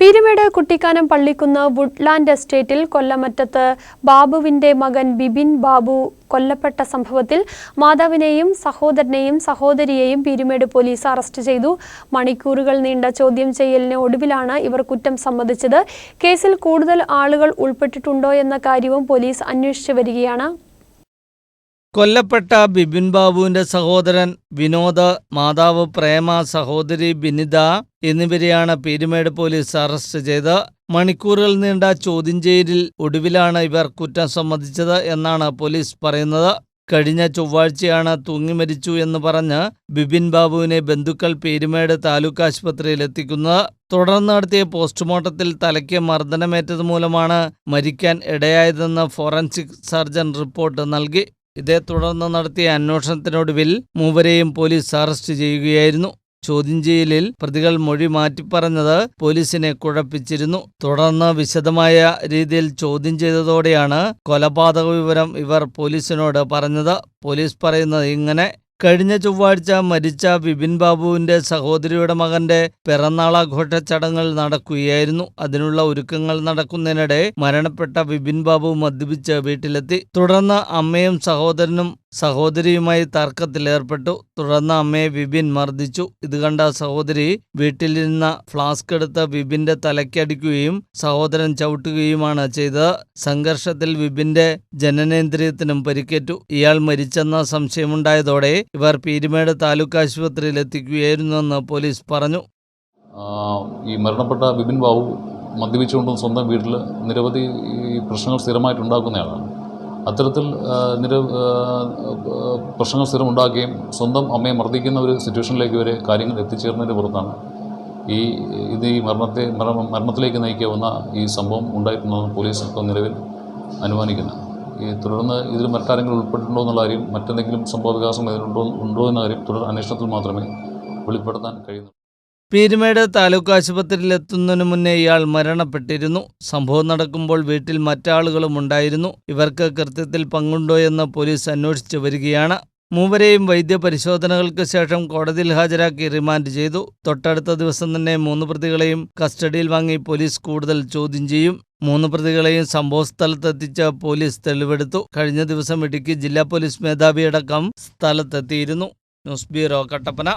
Peermade Kuttikkanam Pallikkunnu Woodland എസ്റ്റേറ്റിൽ കൊല്ലമറ്റത്ത് ബാബുവിന്റെ മകൻ ബിബിൻ ബാബു കൊല്ലപ്പെട്ട സംഭവത്തിൽ മാതാവിനെയും സഹോദരനെയും സഹോദരിയെയും പീരുമേട് പോലീസ് അറസ്റ്റ് ചെയ്തു. മണിക്കൂറുകൾ നീണ്ട ചോദ്യം ചെയ്യലിന് ഒടുവിലാണ് ഇവർ കുറ്റം സമ്മതിച്ചത്. കേസിൽ കൂടുതൽ ആളുകൾ ഉൾപ്പെട്ടിട്ടുണ്ടോ എന്ന കാര്യവും പോലീസ് അന്വേഷിച്ചു വരികയാണ്. കൊല്ലപ്പെട്ട ബിപിൻ ബാബുവിന്റെ സഹോദരൻ വിനോദ് മാതാവ് പ്രേമ സഹോദരി ബിനിത എന്നിവരെയാണ് പീരുമേട് പോലീസ് അറസ്റ്റ് ചെയ്ത് മണിക്കൂറുകൾ നീണ്ട ചോദ്യം ചെയ്യലിൽ ഒടുവിലാണ് ഇവർ കുറ്റം സമ്മതിച്ചത് എന്നാണ് പോലീസ് പറയുന്നത്. കഴിഞ്ഞ ചൊവ്വാഴ്ചയാണ് തൂങ്ങി മരിച്ചു എന്ന് പറഞ്ഞ് ബിപിൻ ബാബുവിനെ ബന്ധുക്കൾ പീരുമേട് താലൂക്ക് ആശുപത്രിയിൽ എത്തിക്കുന്നത്. തുടർന്ന് നടത്തിയ പോസ്റ്റ്മോർട്ടത്തിൽ തലയ്ക്ക് മർദ്ദനമേറ്റത് മൂലമാണ് മരിക്കാൻ ഇടയായതെന്ന് ഫോറൻസിക് സർജൻ റിപ്പോർട്ട് നൽകി. ഇതേ തുടർന്ന് നടത്തിയ അന്വേഷണത്തിനൊടുവിൽ മൂവരെയും പോലീസ് അറസ്റ്റ് ചെയ്യുകയായിരുന്നു. ചോദ്യം ചെയ്യലിൽ പ്രതികൾ മൊഴി മാറ്റിപ്പറഞ്ഞത് പോലീസിനെ കുഴപ്പിച്ചിരുന്നു. തുടർന്ന് വിശദമായ രീതിയിൽ ചോദ്യം ചെയ്തതോടെയാണ് കൊലപാതക വിവരം ഇവർ പോലീസിനോട് പറഞ്ഞത്. പോലീസ് പറയുന്നത് ഇങ്ങനെ കഴിഞ്ഞ ചൊവ്വാഴ്ച മരിച്ച വിപിൻ ബാബുവിന്റെ സഹോദരിയുടെ മകന്റെ പിറന്നാളാഘോഷ ചടങ്ങുകൾ നടക്കുകയായിരുന്നു. അതിനുള്ള ഒരുക്കങ്ങൾ നടക്കുന്നതിനിടെ മരണപ്പെട്ട വിപിൻ ബാബു മദ്യപിച്ച് വീട്ടിലെത്തി. തുടർന്ന് അമ്മയും സഹോദരനും സഹോദരിയുമായി തർക്കത്തിലേർപ്പെട്ടു തുടർന്ന് അമ്മയെ വിപിൻ മർദ്ദിച്ചു. ഇത് കണ്ട സഹോദരി വീട്ടിലിരുന്ന ഫ്ലാസ്ക് എടുത്ത് വിപിന്റെ തലയ്ക്കടിക്കുകയും സഹോദരൻ ചവിട്ടുകയുമാണ് ചെയ്തത്. സംഘർഷത്തിൽ വിപിന്റെ ജനനേന്ദ്രിയത്തിനും പരിക്കേറ്റു. ഇയാൾ മരിച്ചെന്ന സംശയമുണ്ടായതോടെ ഇവർ പീരുമേട് താലൂക്ക് ആശുപത്രിയിൽ എത്തിക്കുകയായിരുന്നുവെന്ന് പോലീസ് പറഞ്ഞു. ഈ മരണപ്പെട്ട വിപിൻ ബാബു മദ്യപിച്ചുകൊണ്ടും സ്വന്തം വീട്ടിൽ നിരവധി പ്രശ്നങ്ങൾ സ്ഥിരമായിട്ടുണ്ടാക്കുന്നയാളാണ് അത്തരത്തിൽ നിര പ്രശ്നങ്ങൾ സ്ഥിരം ഉണ്ടാക്കുകയും സ്വന്തം അമ്മയെ മർദ്ദിക്കുന്ന ഒരു സിറ്റുവേഷനിലേക്ക് വരെ കാര്യങ്ങൾ എത്തിച്ചേർന്നതിന്റെ പുറത്താണ് ഈ ഇത് ഈ മരണത്തെ മരണ മരണത്തിലേക്ക് നയിക്കാവുന്ന ഈ സംഭവം ഉണ്ടായിട്ടുണ്ടെന്ന് പോലീസ് ഇപ്പോൾ നിലവിൽ അനുമാനിക്കുന്നത് ഈ തുടർന്ന് ഇതിൽ മറ്റാരെങ്കിലും ഉൾപ്പെട്ടിട്ടുണ്ടോ എന്നുള്ള കാര്യം മറ്റെന്തെങ്കിലും സംഭവ വികാസം ഇതിലുണ്ടോ ഉണ്ടോ എന്ന കാര്യം തുടർ അന്വേഷണത്തിൽ മാത്രമേ വെളിപ്പെടുത്താൻ കഴിയുന്നു പീരുമേട് താലൂക്ക് ആശുപത്രിയിൽ എത്തുന്നതിനു മുന്നേ ഇയാൾ മരണപ്പെട്ടിരുന്നു. സംഭവം നടക്കുമ്പോൾ വീട്ടിൽ മറ്റാളുകളും ഉണ്ടായിരുന്നു. ഇവർക്ക് കൃത്യത്തിൽ പങ്കുണ്ടോ എന്ന് പോലീസ് അന്വേഷിച്ചു വരികയാണ്. മൂവരെയും വൈദ്യപരിശോധനകൾക്ക് ശേഷം കോടതിയിൽ ഹാജരാക്കി റിമാൻഡ് ചെയ്തു. തൊട്ടടുത്ത ദിവസം തന്നെ മൂന്ന് പ്രതികളെയും കസ്റ്റഡിയിൽ വാങ്ങി പോലീസ് കൂടുതൽ ചോദ്യം ചെയ്യും. മൂന്ന് പ്രതികളെയും സംഭവസ്ഥലത്തെത്തിച്ച് പോലീസ് തെളിവെടുത്തു. കഴിഞ്ഞ ദിവസം ഇടുക്കി ജില്ലാ പോലീസ് മേധാവിയടക്കം സ്ഥലത്തെത്തിയിരുന്നു. News bureau Kattappana.